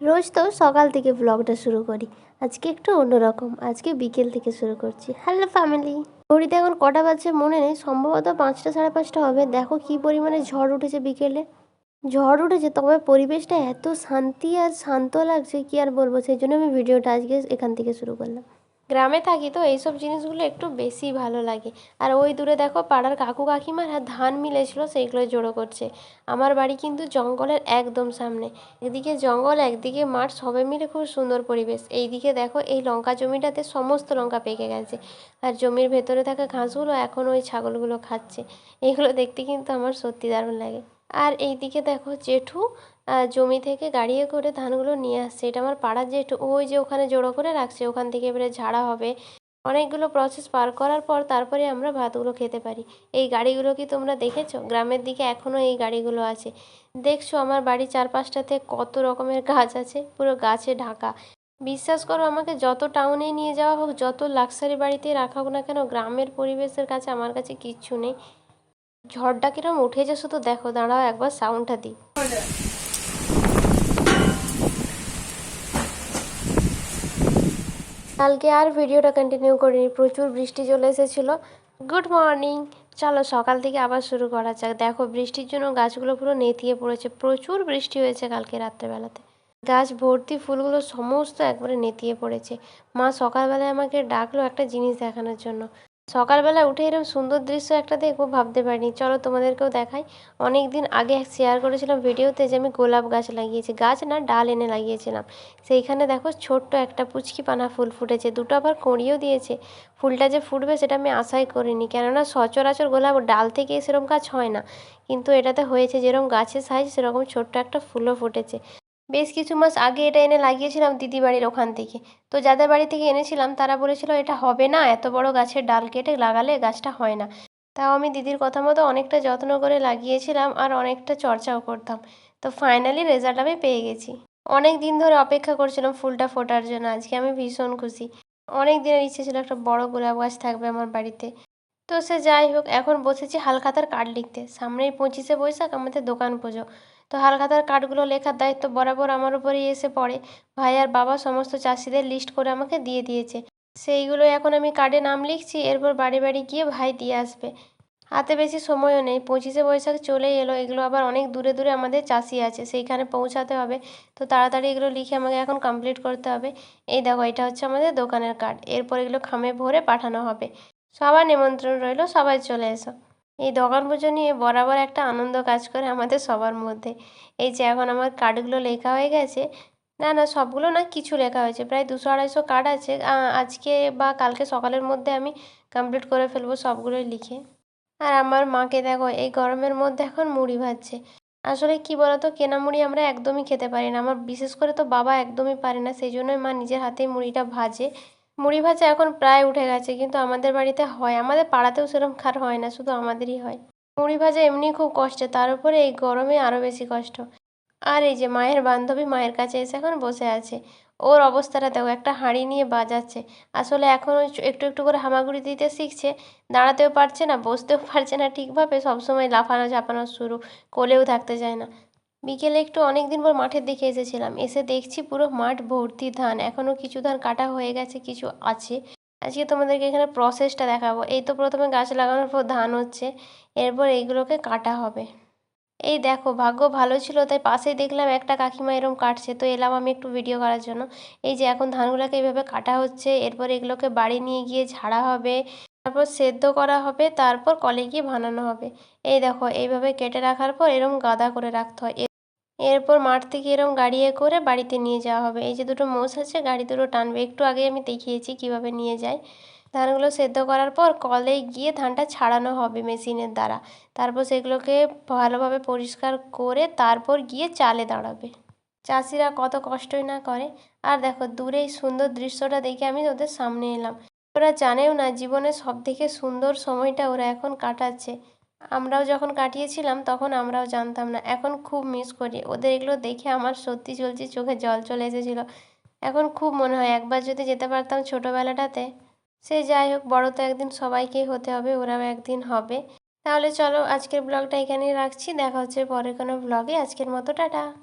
রোজ তো সকাল থেকে ব্লগটা শুরু করি। আজকে একটু অন্যরকম। আজকে বিকেল থেকে শুরু করছি। হ্যালো ফ্যামিলি ঘড়িতে এখন কটা বাজছে মনে নেই। সম্ভবত পাঁচটা সাড়ে পাঁচটা হবে। দেখো কি পরিমাণে ঝড় উঠেছে বিকেলে। ঝড় উঠেছে, তবে পরিবেশটা এত শান্তি আর শান্ত লাগছে, কি আর বলব? সেই জন্য আমি ভিডিওটা আজকে এখান থেকে শুরু করলাম। গ্রামে থাকি তো এইসব জিনিসগুলো একটু বেশি ভালো লাগে। আর ওই দূরে দেখো পাড়ার কাকু কাকিমার ধান মিলেছিল সেইগুলো জড়ো করছে। আমার বাড়ি কিন্তু জঙ্গলের একদম সামনে। এদিকে জঙ্গল, একদিকে মাঠ, সবে মিলে খুব সুন্দর পরিবেশ। এইদিকে দেখো এই লঙ্কা জমিটাতে সমস্ত লঙ্কা পেকে গেছে। আর জমির ভেতরে থাকা ঘাসগুলো এখন ওই ছাগলগুলো খাচ্ছে। এইগুলো দেখতে কিন্তু আমার সত্যি দারুণ লাগে। আর এইদিকে দেখো জেঠু জমি থেকে গাড়িয়ে করে ধানগুলো নিয়ে আসছে। এটা আমার পাড়ার জেঠু ওই যে ওখানে জড়ো করে রাখছে। ওখান থেকে এবারে ঝাড়া হবে। অনেকগুলো প্রসেস পার করার পর তারপরে আমরা ভাতগুলো খেতে পারি। এই গাড়িগুলো কি তোমরা দেখেছ? গ্রামের দিকে এখনও এই গাড়িগুলো আছে। দেখছ আমার বাড়ির চারপাশটাতে কত রকমের গাছ আছে? পুরো গাছে ঢাকা। বিশ্বাস করো আমাকে যত টাউনে নিয়ে যাওয়া হোক, যত লাক্সারি বাড়িতে রাখা হোক না কেন, গ্রামের পরিবেশের কাছে আমার কাছে কিচ্ছু নেই। ঝড়টা কিরম উঠেছে শুধু দেখো। দাঁড়াও একবার সাউন্ডটা দিই। কালকে আর ভিডিওটা কন্টিনিউ করিনি, প্রচুর বৃষ্টি চলে এসেছিল। গুড মর্নিং চলো সকাল থেকে আবার শুরু করা যাক। দেখো বৃষ্টির জন্য গাছগুলো পুরো নেতিয়ে পড়েছে। প্রচুর বৃষ্টি হয়েছে কালকে রাত্রেবেলাতে। গাছ ভর্তি ফুলগুলো সমস্ত একবারে নেতিয়ে পড়েছে। মা সকালবেলায় আমাকে ডাকলো একটা জিনিস দেখানোর জন্য। সকালবেলা উঠে এরকম সুন্দর দৃশ্য একটা দেখব, ভাবতে পারিনি। চলো তোমাদেরকেও দেখাই। অনেক দিন আগে শেয়ার করেছিলাম ভিডিওতে যে আমি গোলাপ গাছ লাগিয়েছি। গাছ না, ডাল এনে লাগিয়েছিলাম। সেইখানে দেখো ছোট্ট একটা পুচকি পানা ফুল ফুটেছে। দুটো আবার কড়িও দিয়েছে। ফুলটা যে ফুটবে সেটা আমি আশাই করিনি। কেননা সচরাচর গোলাপ ডাল থেকে সেরকম গাছ হয় না। কিন্তু এটাতে হয়েছে যেরকম গাছের সাইজ সেরকম ছোট্ট একটা ফুলও ফুটেছে। বেশ কিছু মাস আগে এটা এনে লাগিয়েছিলাম দিদি বাড়ির ওখান থেকে। তো যাদের বাড়ি থেকে এনেছিলাম, তারা বলেছিল, এটা হবে না, এত বড় গাছের ডাল কেটে লাগালে গাছটা হয় না। তাও আমি দিদির কথা মতো অনেকটা যত্ন করে লাগিয়েছিলাম আর অনেকটা চর্চাও করতাম। তো ফাইনালি রেজাল্ট আমি পেয়ে গেছি। অনেক দিন ধরে অপেক্ষা করছিলাম ফুলটা ফোটার জন্য, আজকে আমি ভীষণ খুশি। অনেক দিনের ইচ্ছে ছিল একটা বড় গোলাপ গাছ থাকবে আমার বাড়িতে। তো সে যাই হোক, এখন বসেছি হালখাতার কার্ড লিখতে। সামনেই পঁচিশে বৈশাখ, আমাদের দোকান পুজো। তো হালখাতার কার্ডগুলো লেখার দায়িত্ব বরাবর আমার উপরেই এসে পড়ে। ভাই আর বাবা সমস্ত চাষিদের লিস্ট করে আমাকে দিয়ে দিয়েছে। সেইগুলো এখন আমি কার্ডে নাম লিখছি, এরপর বাড়ি বাড়ি গিয়ে ভাই দিয়ে আসবে। হাতে বেশি সময়ও নেই, পঁচিশে বৈশাখ চলেই এলো, এগুলো আবার অনেক দূরে দূরে আমাদের চাষি আছে, সেইখানে পৌঁছাতে হবে। তো তাড়াতাড়ি এগুলো লিখে আমাকে এখন কমপ্লিট করতে হবে। এই দেখো, এটা হচ্ছে আমাদের দোকানের কার্ড এরপর এগুলো খামে ভরে পাঠানো হবে। সবার নিমন্ত্রণ রইল, সবাই চলে এসো। এই দোকান পুজো নিয়ে বরাবর একটা আনন্দ কাজ করে আমাদের সবার মধ্যে। এই যে এখন আমার কার্ডগুলো লেখা হয়ে গেছে, না না, সবগুলো না কিছু লেখা হয়েছে, প্রায় দুশো আড়াইশো কার্ড আছে। আজকে বা কালকে সকালের মধ্যে আমি কমপ্লিট করে ফেলব সবগুলোই লিখে। আর আমার মাকে দেখো, এই গরমের মধ্যে এখন মুড়ি ভাজছে। আসলে কি বলতো, কেনা মুড়ি আমরা একদমই খেতে পারি না। আমার বিশেষ করে তো বাবা একদমই পারে না, সেই জন্যই মা নিজের হাতেই মুড়িটা ভাজে। মুড়ি ভাজা এখন প্রায় উঠে গেছে, কিন্তু আমাদের বাড়িতে হয়। আমাদের পাড়াতেও সেরকম খার হয় না, শুধু আমাদেরই হয়। মুড়ি ভাজা এমনি খুব কষ্টে, তার উপরে এই গরমে আরও বেশি কষ্ট। আর এই যে মায়ের বান্ধবী মায়ের কাছে এসে এখন বসে আছে। ওর অবস্থাটা দেখো, একটা হাঁড়ি নিয়ে বাজাচ্ছে। আসলে এখন একটু একটু করে হামাগুড়ি দিতে শিখছে, দাঁড়াতেও পারছে না, বসতেও পারছে না, ঠিকভাবে সবসময় লাফানো ঝাপানো শুরু, কোলেও থাকতে চায় না। বিকেলে একটু অনেক দিন পর মাঠের দিকে এসেছিলাম। এসে দেখছি পুরো মাঠ ভর্তি ধান। এখনও কিছু ধান কাটা হয়ে গেছে, কিছু আছে। আজকে তোমাদেরকে এখানে প্রসেসটা দেখাবো। এই তো প্রথমে গাছ লাগানোর পর ধান হচ্ছে, এরপর এইগুলোকে কাটা হবে। এই দেখো, ভাগ্য ভালো ছিল, তাই পাশেই দেখলাম একটা কাকিমা এরম কাটছে। তো এলাম আমি একটু ভিডিও করার জন্য। এই যে এখন ধানগুলোকে এইভাবে কাটা হচ্ছে, এরপর এগুলোকে বাড়ি নিয়ে গিয়ে ঝাড়া হবে, তারপর সেদ্ধ করা হবে, তারপর কলে গিয়ে বানানো হবে। এই দেখো, এইভাবে কেটে রাখার পর এরম গাদা করে রাখতে হয়। এরপর মাঠ থেকে এরম গাড়িয়ে করে বাড়িতে নিয়ে যাওয়া হবে। এই যে দুটো মোষ আছে, গাড়ি দুটো টানবে। একটু আগে আমি দেখিয়েছি কীভাবে নিয়ে যায়। ধানগুলো সেদ্ধ করার পর কলে গিয়ে ধানটা ছাড়ানো হবে মেশিনের দ্বারা। তারপর সেগুলোকে ভালোভাবে পরিষ্কার করে তারপর গিয়ে চালে দাঁড়াবে। চাষিরা কত কষ্টই না করে। আর দেখো, দূরে এই সুন্দর দৃশ্যটা দেখে আমি ওদের সামনে এলাম। ওরা জানেও না জীবনের সব থেকে সুন্দর সময়টা ওরা এখন কাটাচ্ছে। আমরাও যখন কাটিয়েছিলাম, তখন আমরাও জানতাম না। এখন খুব মিস করি। ওদের এগুলো দেখে আমার সত্যি চলছে, চোখে জল চলে এসেছিল। এখন খুব মনে হয়, একবার যদি যেতে পারতাম ছোটোবেলাটাতে। সে যাই হোক, বড় তো একদিন সবাইকেই হতে হবে, ওরাও একদিন হবে। তাহলে চলো, আজকের ব্লগটা এখানেই রাখছি। দেখা হচ্ছে পরে কোনো ব্লগে। আজকের মতো, টাটা।